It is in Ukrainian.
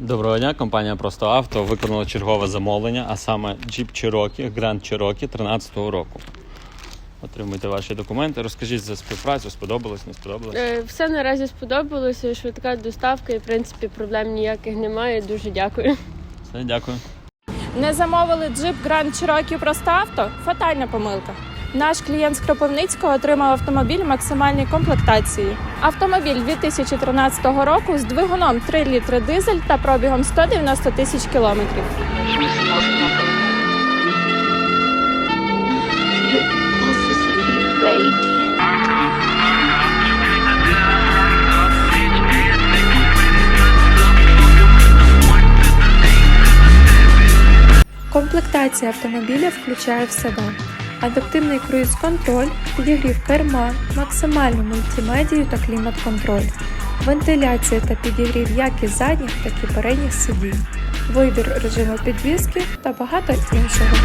Доброго дня, компанія Просто Авто виконала чергове замовлення, а саме Jeep Cherokee, Grand Cherokee 13-го року. Отримуйте ваші документи. Розкажіть за співпрацю, сподобалось, не сподобалось. Е, Все наразі сподобалося. Швидка доставка і в принципі проблем ніяких немає. Дуже дякую. Все, дякую. Не замовили джип Grand Cherokee просто авто? Фатальна помилка. Наш клієнт з Кропивницького отримав автомобіль максимальній комплектації. Автомобіль 2013 року з двигуном 3 літри дизель та пробігом 190 тисяч кілометрів. Комплектація автомобіля включає в себе адаптивний круїз-контроль, підігрів керма, максимальну мультимедію та клімат-контроль, вентиляція та підігрів як і задніх, так і передніх сидінь, вибір режиму підвіски та багато іншого.